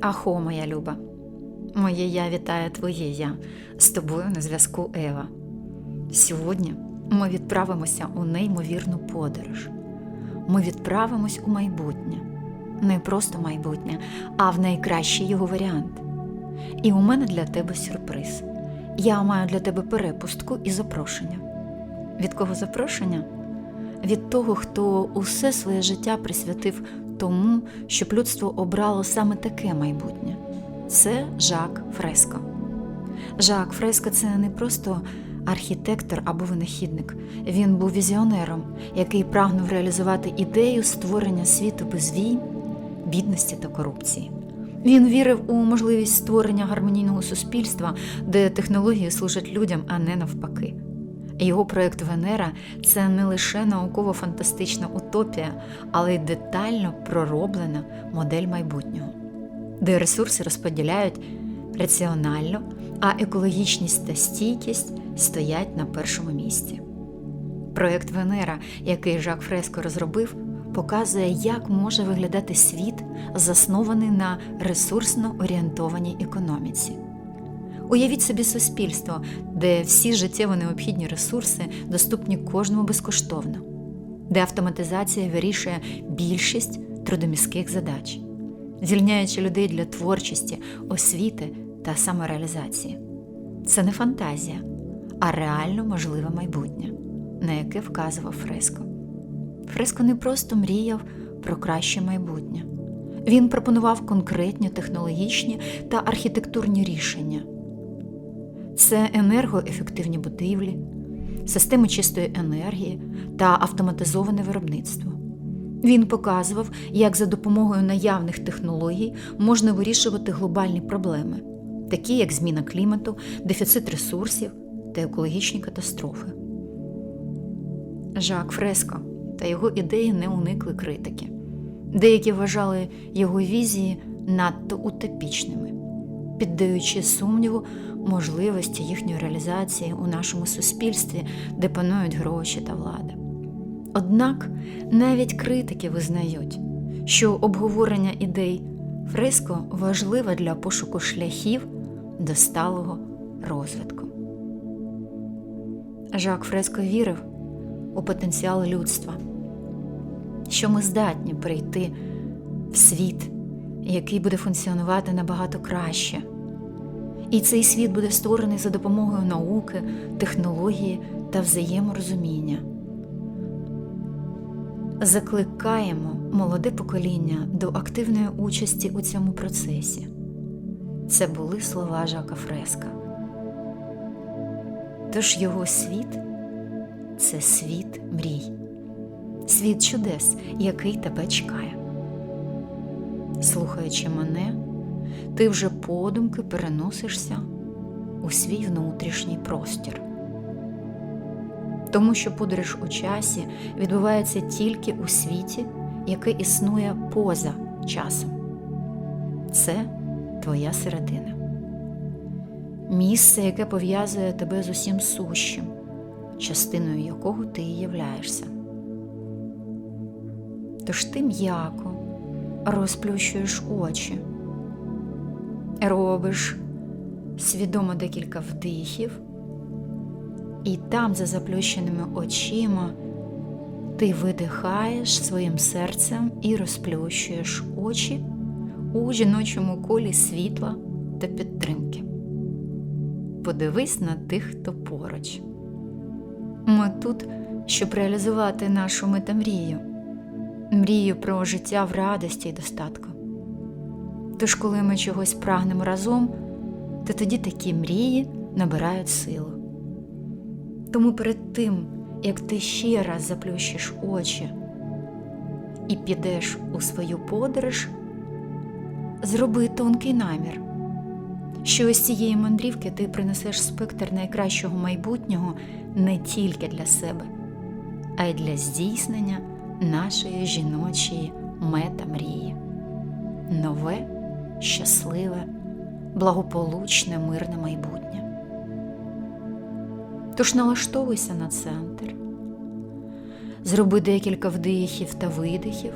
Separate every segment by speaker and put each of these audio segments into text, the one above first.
Speaker 1: Ахо, моя люба, моє я вітає твоє я. З тобою на зв'язку Ева. Сьогодні ми відправимося у неймовірну подорож. Ми відправимось у майбутнє. Не просто майбутнє, а в найкращий його варіант. І у мене для тебе сюрприз. Я маю для тебе перепустку і запрошення. Від кого запрошення? Від того, хто усе своє життя присвятив тому, щоб людство обрало саме таке майбутнє. Це Жак Фреско. Жак Фреско це не просто архітектор або винахідник. Він був візіонером, який прагнув реалізувати ідею створення світу без війн, бідності та корупції. Він вірив у можливість створення гармонійного суспільства, де технології служать людям, а не навпаки. Його проєкт Венера це не лише науково-фантастична утопія, але й детально пророблена модель майбутнього, де ресурси розподіляють раціонально, а екологічність та стійкість стоять на першому місці. Проєкт Венера, який Жак Фреско розробив, показує, як може виглядати світ, заснований на ресурсно орієнтованій економіці. Уявіть собі суспільство, де всі життєво необхідні ресурси доступні кожному безкоштовно, де автоматизація вирішує більшість трудоміських задач, звільняючи людей для творчості, освіти та самореалізації. Це не фантазія, а реально можливе майбутнє, на яке вказував Фреско. Фреско не просто мріяв про краще майбутнє. Він пропонував конкретні технологічні та архітектурні рішення. Це енергоефективні будівлі, системи чистої енергії та автоматизоване виробництво. Він показував, як за допомогою наявних технологій можна вирішувати глобальні проблеми, такі як зміна клімату, дефіцит ресурсів та екологічні катастрофи. Жак Фреско та його ідеї не уникли критики. Деякі вважали його візії надто утопічними, піддаючи сумніву можливості їхньої реалізації у нашому суспільстві, де панують гроші та влада. Однак навіть критики визнають, що обговорення ідей Фреско важливе для пошуку шляхів до сталого розвитку. Жак Фреско вірив у потенціал людства, що ми здатні прийти в світ, який буде функціонувати набагато краще. І цей світ буде створений за допомогою науки, технології та взаєморозуміння. Закликаємо молоде покоління до активної участі у цьому процесі. Це були слова Жака Фреска. Тож його світ це світ мрій, світ чудес, який тебе чекає. Слухаючи мене, ти вже подумки переносишся у свій внутрішній простір. Тому що подорож у часі відбувається тільки у світі, який існує поза часом. Це твоя середина, місце, яке пов'язує тебе з усім сущим, частиною якого ти і являєшся. Тож ти м'яко розплющуєш очі, робиш свідомо декілька вдихів. І там, за заплющеними очима, ти видихаєш своїм серцем і розплющуєш очі у жіночому колі світла та підтримки. Подивись на тих, хто поруч. Ми тут, щоб реалізувати нашу метамрію, мрію про життя в радості і достатку. Тож, коли ми чогось прагнемо разом, то тоді такі мрії набирають силу. Тому перед тим, як ти ще раз заплющиш очі і підеш у свою подорож, зроби тонкий намір, що з цієї мандрівки ти принесеш спектр найкращого майбутнього не тільки для себе, а й для здійснення нашої жіночої мета-мрії. Нове, щасливе, благополучне, мирне майбутнє. Тож налаштовуйся на центр, зроби декілька вдихів та видихів,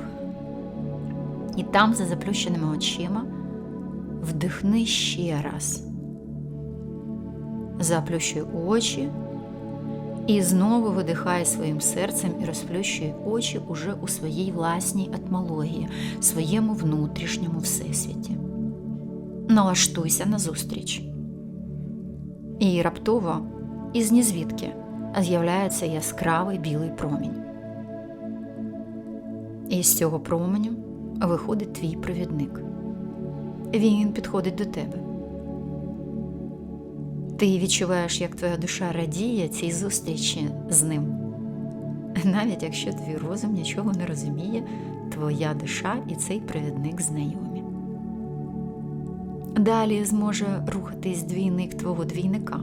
Speaker 1: і там, за заплющеними очима, вдихни ще раз. Заплющуй очі і знову видихай своїм серцем і розплющуй очі уже у своїй власній атмології, своєму внутрішньому всесвіті. Налаштуйся на зустріч. І раптово із нізвідки з'являється яскравий білий промінь. І з цього променю виходить твій провідник. Він підходить до тебе. Ти відчуваєш, як твоя душа радіє цій зустрічі з ним. Навіть якщо твій розум нічого не розуміє, твоя душа і цей провідник знайомі. Далі зможе рухатись двійник твого двійника,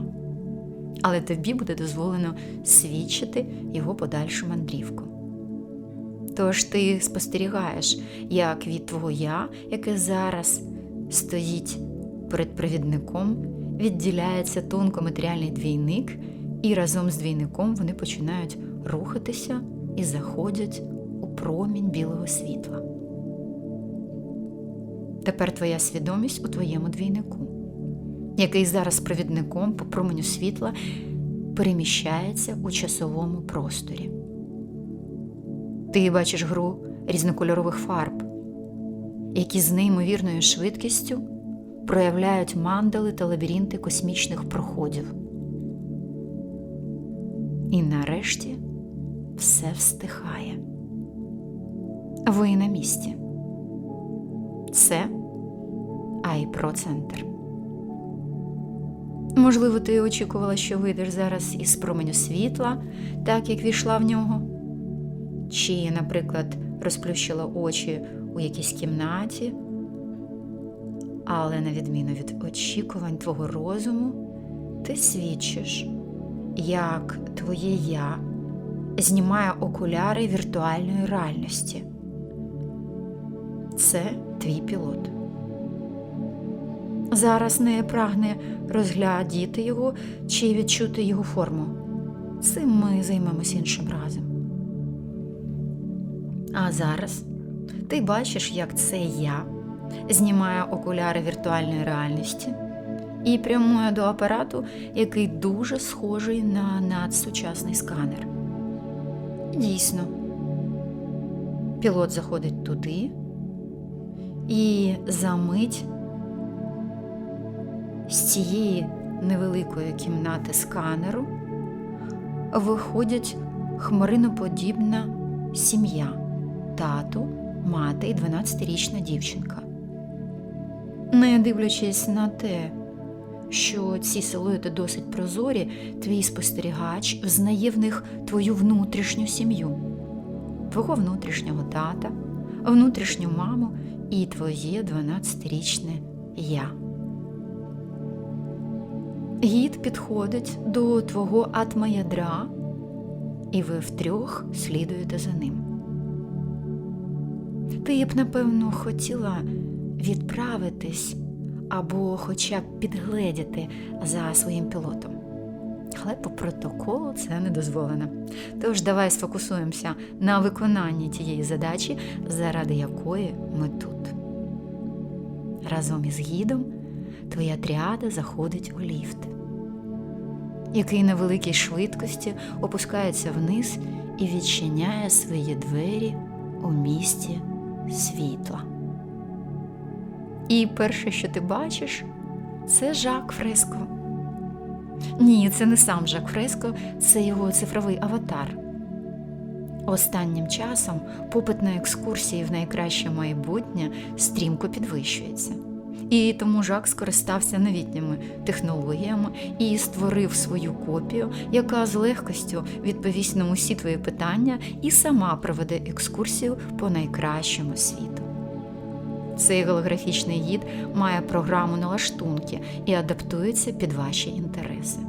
Speaker 1: але тобі буде дозволено свідчити його подальшу мандрівку. Тож ти спостерігаєш, як від твого я, яке зараз стоїть перед провідником, відділяється тонкоматеріальний двійник, і разом з двійником вони починають рухатися і заходять у промінь білого світла. Тепер твоя свідомість у твоєму двійнику, який зараз провідником по променю світла переміщається у часовому просторі. Ти бачиш гру різнокольорових фарб, які з неймовірною швидкістю проявляють мандали та лабіринти космічних проходів. І нарешті все встихає. Ви на місці. Це Айпроцентр. Можливо, ти очікувала, що вийдеш зараз із променю світла, так як війшла в нього. Чи, наприклад, розплющила очі у якійсь кімнаті, але на відміну від очікувань твого розуму, ти свідчиш, як твоє я знімає окуляри віртуальної реальності. Це твій пілот. Зараз не прагне розглядіти його чи відчути його форму. Цим ми займемось іншим разом. А зараз ти бачиш, як це я знімає окуляри віртуальної реальності і прямує до апарату, який дуже схожий на надсучасний сканер. Дійсно, пілот заходить туди, і за мить з цієї невеликої кімнати сканеру виходять хмариноподібна сім'я тато, мати і 12-річна дівчинка. Не дивлячись на те, що ці силуети досить прозорі, твій спостерігач взнає в них твою внутрішню сім'ю, твого внутрішнього тата, внутрішню маму і твоє 12-річне я. Гід підходить до твого атмаядра, і ви втрьох слідуєте за ним. Ти б, напевно, хотіла відправитись або хоча б підгледіти за своїм пілотом. Але по протоколу це не дозволено. Тож давай сфокусуємося на виконанні тієї задачі, заради якої ми тут. Разом із гідом твоя тріада заходить у ліфт, який на великій швидкості опускається вниз і відчиняє свої двері у місті світла. І перше, що ти бачиш, це Жак Фреско. Ні, це не сам Жак Фреско, це його цифровий аватар. Останнім часом попит на екскурсії в найкраще майбутнє стрімко підвищується. І тому Жак скористався новітніми технологіями і створив свою копію, яка з легкостю відповість на усі твої питання і сама проведе екскурсію по найкращому світу. Цей голографічний гід має програму налаштунки і адаптується під ваші інтереси.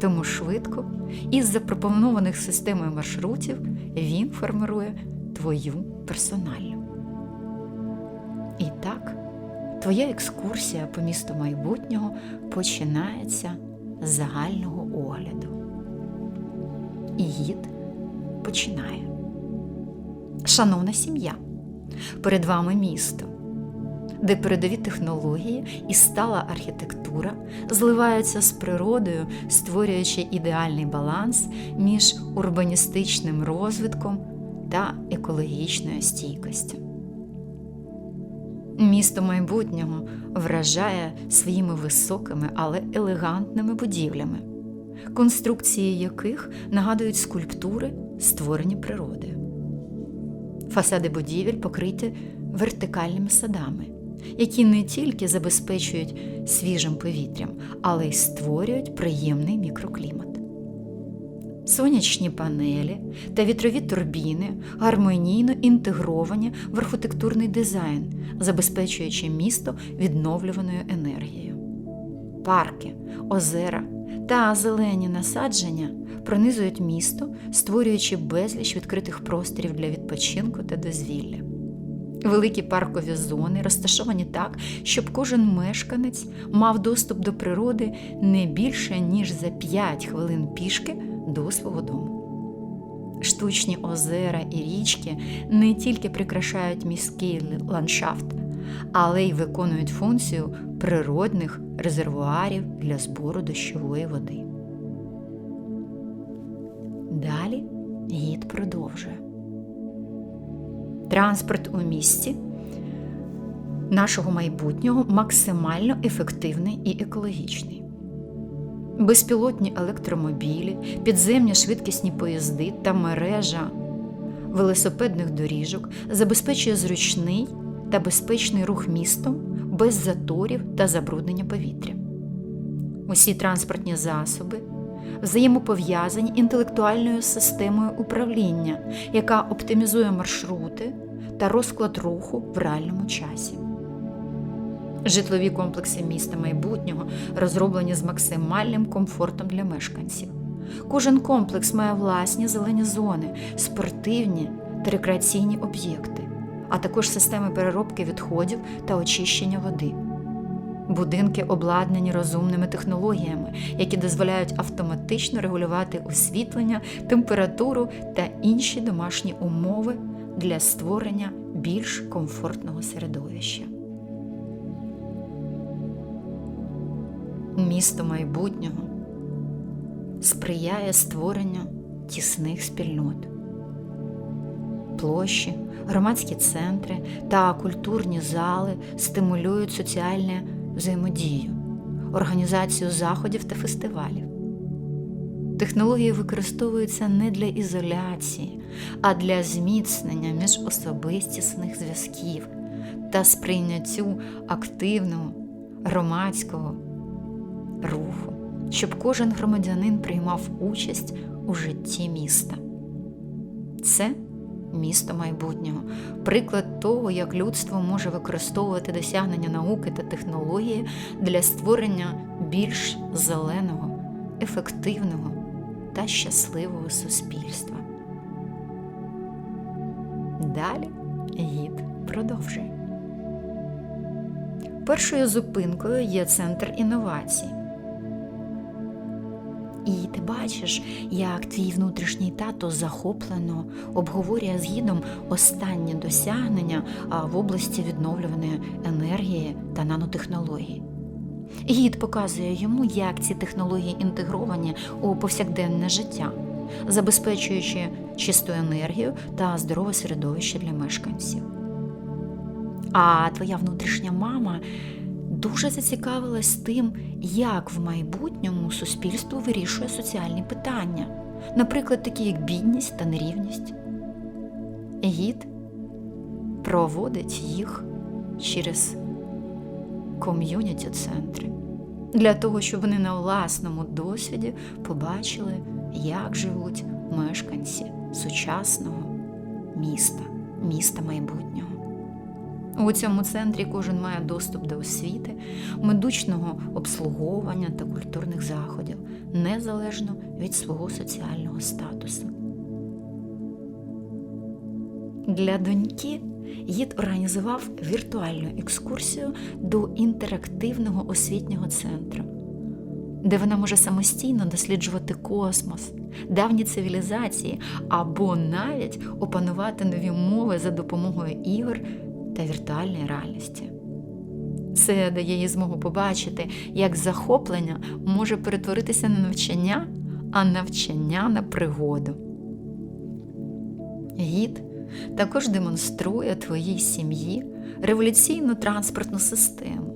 Speaker 1: Тому швидко, із запропонованих системою маршрутів, він формирує твою персональну. І так, твоя екскурсія по місту майбутнього починається з загального огляду. І гід починає. Шановна сім'я, перед вами місто. Де передові технології і стала архітектура зливаються з природою, створюючи ідеальний баланс між урбаністичним розвитком та екологічною стійкістю. Місто майбутнього вражає своїми високими, але елегантними будівлями, конструкції яких нагадують скульптури, створені природою. Фасади будівель покриті вертикальними садами, які не тільки забезпечують свіжим повітрям, але й створюють приємний мікроклімат. Сонячні панелі та вітрові турбіни гармонійно інтегровані в архітектурний дизайн, забезпечуючи місто відновлюваною енергією. Парки, озера та зелені насадження пронизують місто, створюючи безліч відкритих просторів для відпочинку та дозвілля. Великі паркові зони розташовані так, щоб кожен мешканець мав доступ до природи не більше, ніж за 5 хвилин пішки до свого дому. Штучні озера і річки не тільки прикрашають міський ландшафт, але й виконують функцію природних резервуарів для збору дощової води. Далі гід продовжує. Транспорт у місті нашого майбутнього максимально ефективний і екологічний. Безпілотні електромобілі, підземні швидкісні поїзди та мережа велосипедних доріжок забезпечує зручний та безпечний рух містом без заторів та забруднення повітря. Усі транспортні засоби взаємопов'язані інтелектуальною системою управління, яка оптимізує маршрути та розклад руху в реальному часі. Житлові комплекси міста майбутнього розроблені з максимальним комфортом для мешканців. Кожен комплекс має власні зелені зони, спортивні та рекреаційні об'єкти, а також системи переробки відходів та очищення води. Будинки обладнані розумними технологіями, які дозволяють автоматично регулювати освітлення, температуру та інші домашні умови для створення більш комфортного середовища. Місто майбутнього сприяє створенню тісних спільнот. Площі, громадські центри та культурні зали стимулюють соціальне взаємодію, організацію заходів та фестивалів. Технології використовуються не для ізоляції, а для зміцнення міжособистісних зв'язків та сприйняттю активного громадського руху, щоб кожен громадянин приймав участь у житті міста. Це місто майбутнього, приклад того, як людство може використовувати досягнення науки та технології для створення більш зеленого, ефективного та щасливого суспільства. Далі гід продовжує. Першою зупинкою є центр інновацій. І ти бачиш, як твій внутрішній тато захоплено обговорює з гідом останні досягнення в області відновлюваної енергії та нанотехнологій. Гід показує йому, як ці технології інтегровані у повсякденне життя, забезпечуючи чисту енергію та здорове середовище для мешканців. А твоя внутрішня мама дуже зацікавилась тим, як в майбутньому суспільство вирішує соціальні питання, наприклад, такі як бідність та нерівність. Гід проводить їх через ком'юніті центри для того, щоб вони на власному досвіді побачили, як живуть мешканці сучасного міста, міста майбутнього. У цьому центрі кожен має доступ до освіти, медичного обслуговування та культурних заходів, незалежно від свого соціального статусу. Для доньки гід організував віртуальну екскурсію до інтерактивного освітнього центру, де вона може самостійно досліджувати космос, давні цивілізації або навіть опанувати нові мови за допомогою ігор та віртуальної реальності. Це дає їй змогу побачити, як захоплення може перетворитися на навчання, а навчання на пригоду. Гід також демонструє твоїй сім'ї революційну транспортну систему,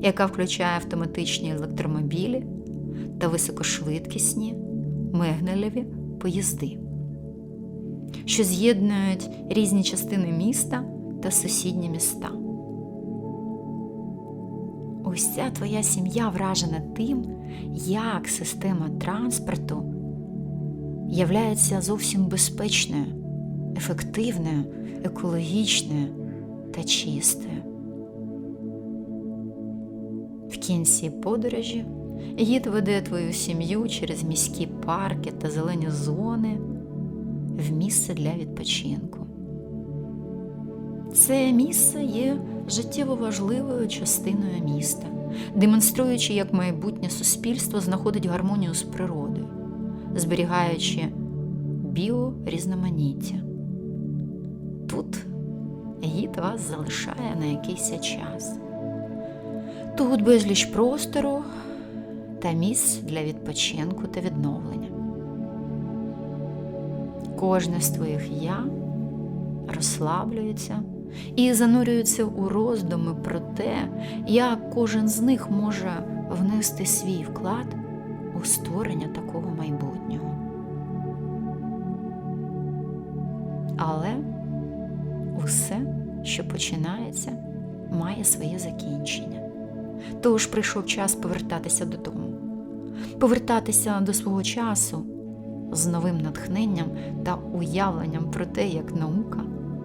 Speaker 1: яка включає автоматичні електромобілі та високошвидкісні мигнелеві поїзди, що з'єднують різні частини міста та сусідні міста. Уся твоя сім'я вражена тим, як система транспорту являється зовсім безпечною, ефективною, екологічною та чистою. В кінці подорожі гід веде твою сім'ю через міські парки та зелені зони в місце для відпочинку. Це місце є життєво важливою частиною міста, демонструючи, як майбутнє суспільство знаходить гармонію з природою, зберігаючи біорізноманіття. Тут гід вас залишає на якийсь час. Тут безліч простору та місць для відпочинку та відновлення. Кожне з твоїх я розслаблюється і занурюється у роздуми про те, як кожен з них може внести свій вклад у створення такого майбутнього. Але усе, що починається, має своє закінчення. Тож прийшов час повертатися додому, повертатися до свого часу з новим натхненням та уявленням про те, як наука,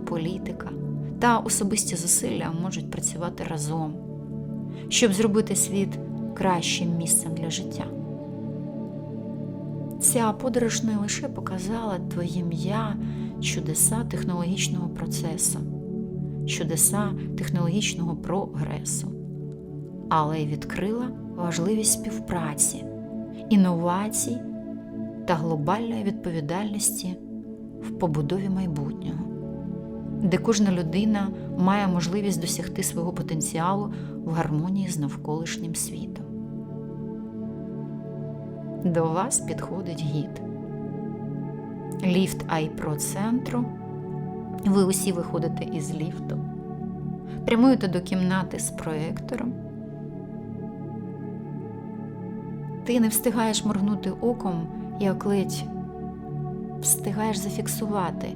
Speaker 1: політика та особисті зусилля можуть працювати разом, щоб зробити світ кращим місцем для життя. Ця подорож не лише показала твоїм я чудеса технологічного процесу, чудеса технологічного прогресу, але й відкрила важливість співпраці, інновацій та глобальної відповідальності в побудові майбутнього, де кожна людина має можливість досягти свого потенціалу в гармонії з навколишнім світом. До вас підходить гід. Ліфт Айпро центру. Ви усі виходите із ліфту, прямуєте до кімнати з проектором. Ти не встигаєш моргнути оком, як ледь встигаєш зафіксувати,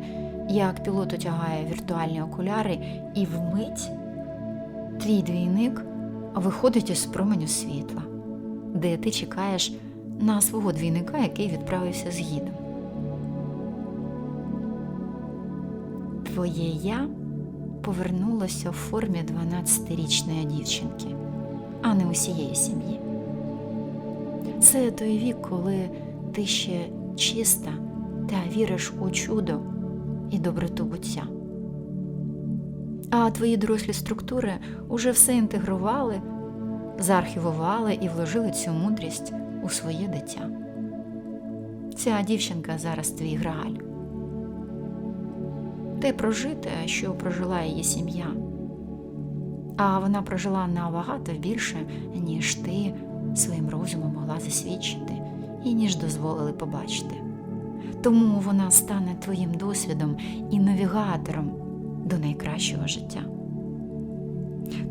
Speaker 1: як пілот отягає віртуальні окуляри, і вмить твій двійник виходить із променю світла, де ти чекаєш на свого двійника, який відправився з. Твоє я повернулося в формі 12-річної дівчинки, а не усієї сім'ї. Це той вік, коли ти ще чиста та віриш у чудо і доброту буття. А твої дорослі структури уже все інтегрували, заархівували і вложили цю мудрість у своє дитя. Ця дівчинка зараз твій грааль. Те прожите, що прожила її сім'я, а вона прожила набагато більше, ніж ти своїм розумом могла засвідчити і ніж дозволили побачити. Тому вона стане твоїм досвідом і навігатором до найкращого життя.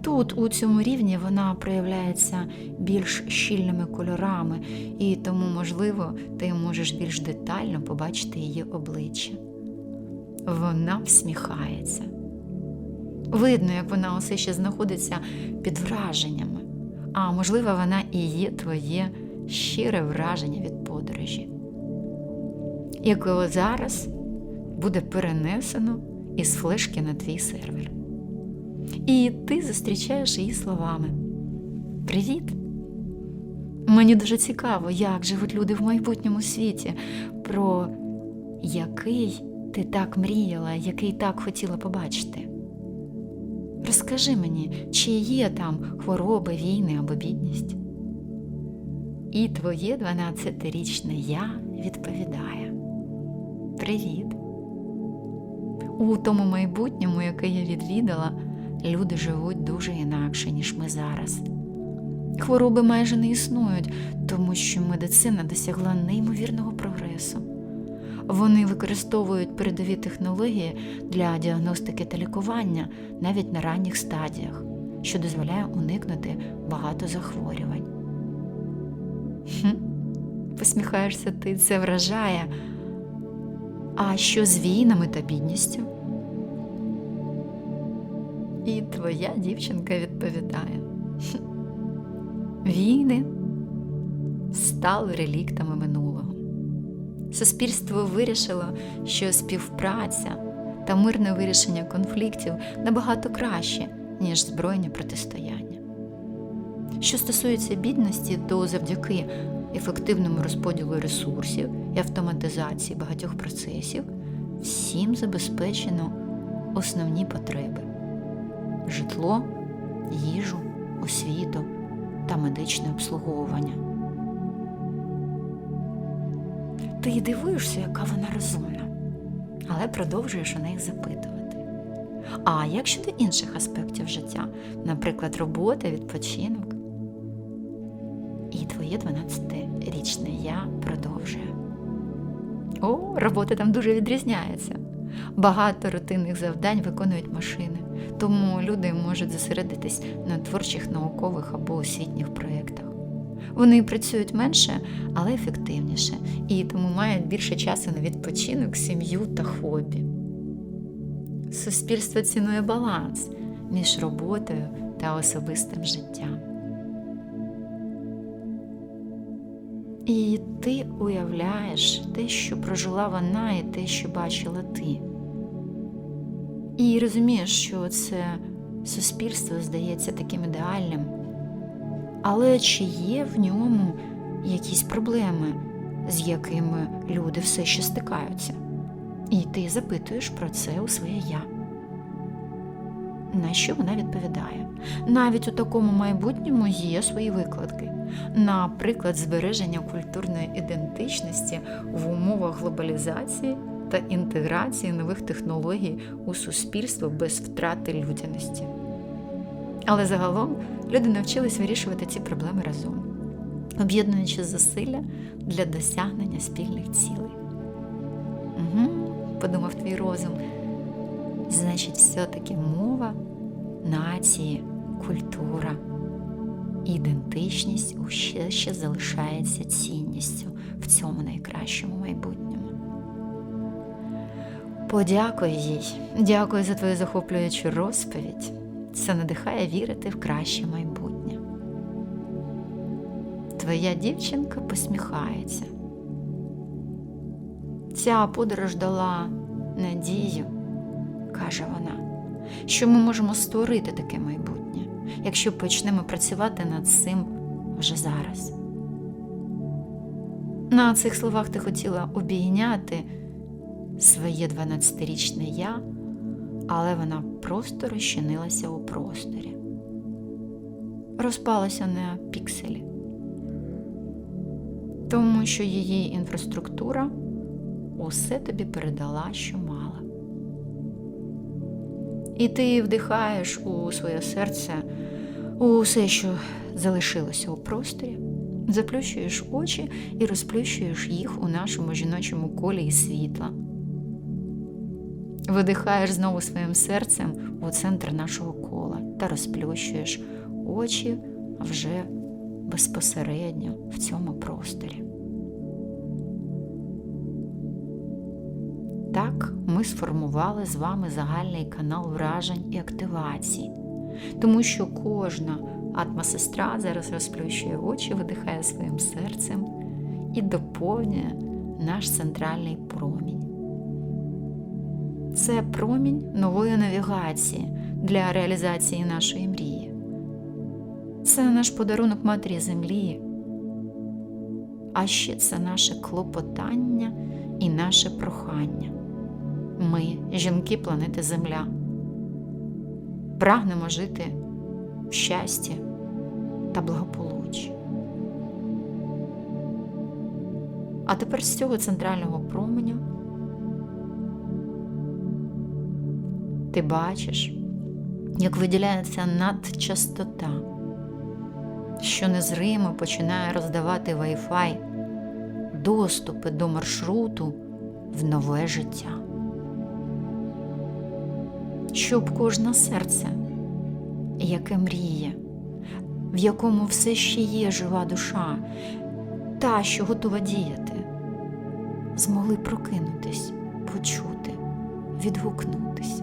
Speaker 1: Тут, у цьому рівні, вона проявляється більш щільними кольорами, і тому, можливо, ти можеш більш детально побачити її обличчя. Вона всміхається. Видно, як вона усе ще знаходиться під враженнями, а можливо, вона і є твоє щире враження від подорожі, якого зараз буде перенесено із флешки на твій сервер. І ти зустрічаєш її словами: Привіт! Мені дуже цікаво, як живуть люди в майбутньому світі, про який ти так мріяла, який так хотіла побачити. Розкажи мені, чи є там хвороби, війни або бідність? І твоє 12-річне я відповідає: Привіт! У тому майбутньому, яке я відвідала, люди живуть дуже інакше, ніж ми зараз. Хвороби майже не існують, тому що медицина досягла неймовірного прогресу. Вони використовують передові технології для діагностики та лікування навіть на ранніх стадіях, що дозволяє уникнути багато захворювань. Хм, посміхаєшся ти, це вражає. А що з війнами та бідністю? І твоя дівчинка відповідає: війни стали реліктами минулого. Суспільство вирішило, що співпраця та мирне вирішення конфліктів набагато краще, ніж збройні протистояння. Що стосується бідності, то завдяки ефективному розподілу ресурсів і автоматизації багатьох процесів всім забезпечено основні потреби житло, їжу, освіту та медичне обслуговування. Ти дивуєшся, яка вона розумна, але продовжуєш у них запитувати. А як щодо інших аспектів життя, наприклад, робота, відпочинок? І твоє 12-річне я продовжує. О, робота там дуже відрізняється. Багато рутинних завдань виконують машини, тому люди можуть зосередитись на творчих, наукових або освітніх проєктах. Вони працюють менше, але ефективніше, і тому мають більше часу на відпочинок, сім'ю та хобі. Суспільство цінує баланс між роботою та особистим життям. І ти уявляєш те, що прожила вона, і те, що бачила ти. І розумієш, що це суспільство здається таким ідеальним. Але чи є в ньому якісь проблеми, з якими люди все ще стикаються? І ти запитуєш про це у своє я. На що вона відповідає? Навіть у такому майбутньому є свої викладки. Наприклад, збереження культурної ідентичності в умовах глобалізації та інтеграції нових технологій у суспільство без втрати людяності. Але загалом люди навчились вирішувати ці проблеми разом, об'єднуючи зусилля для досягнення спільних цілей. Угу, подумав твій розум. Значить, все-таки мова, нації, культура, ідентичність уще ще залишається цінністю в цьому найкращому майбутньому. Подякуй їй, дякую за твою захоплюючу розповідь. Це надихає вірити в краще майбутнє. Твоя дівчинка посміхається. Ця подорож дала надію, каже вона, що ми можемо створити таке майбутнє, якщо почнемо працювати над цим вже зараз. На цих словах ти хотіла обійняти своє 12-річне я, але вона просто розчинилася у просторі, розпалася на пікселі, тому що її інфраструктура усе тобі передала, що мала. І ти вдихаєш у своє серце усе, що залишилося у просторі, заплющуєш очі і розплющуєш їх у нашому жіночому колі і світла. Видихаєш знову своїм серцем у центр нашого кола та розплющуєш очі вже безпосередньо в цьому просторі. Ми сформували з вами загальний канал вражень і активацій, тому що кожна атмосестра зараз розплющує очі, видихає своїм серцем і доповнює наш центральний промінь. Це промінь нової навігації для реалізації нашої мрії. Це наш подарунок Матері Землі, а ще це наше клопотання і наше прохання. Ми, жінки планети Земля, прагнемо жити в щасті та благополуччі. А тепер з цього центрального променю ти бачиш, як виділяється надчастота, що незримо починає роздавати Wi-Fi, доступи до маршруту в нове життя. Щоб кожне серце, яке мріє, в якому все ще є жива душа, та, що готова діяти, змогли прокинутись, почути, відгукнутись.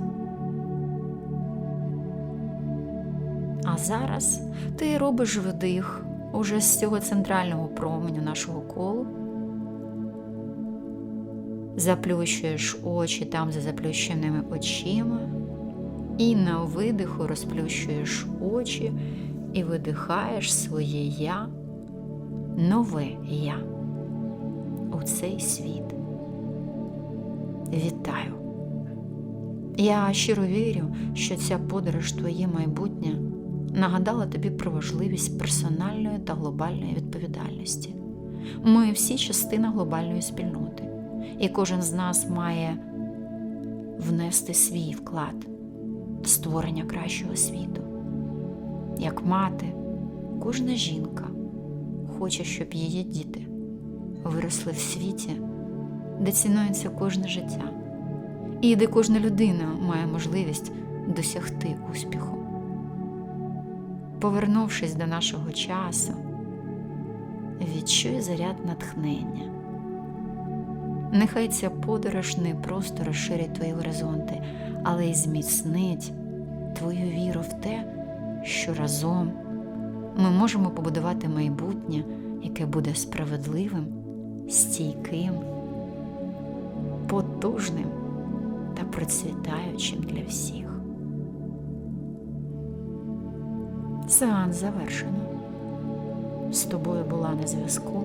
Speaker 1: А зараз ти робиш вдих уже з цього центрального променю нашого колу. Заплющуєш очі там за заплющеними очима, і на видиху розплющуєш очі і видихаєш своє я, нове я у цей світ. Вітаю! Я щиро вірю, що ця подорож твоє майбутнє нагадала тобі про важливість персональної та глобальної відповідальності. Ми всі частина глобальної спільноти, і кожен з нас має внести свій вклад створення кращого світу. Як мати, кожна жінка хоче, щоб її діти виросли в світі, де цінується кожне життя, і де кожна людина має можливість досягти успіху. Повернувшись до нашого часу, відчуй заряд натхнення. Нехай ця подорож не просто розширить твої горизонти, але й зміцнить твою віру в те, що разом ми можемо побудувати майбутнє, яке буде справедливим, стійким, потужним та процвітаючим для всіх. Сеанс завершено. З тобою була на зв'язку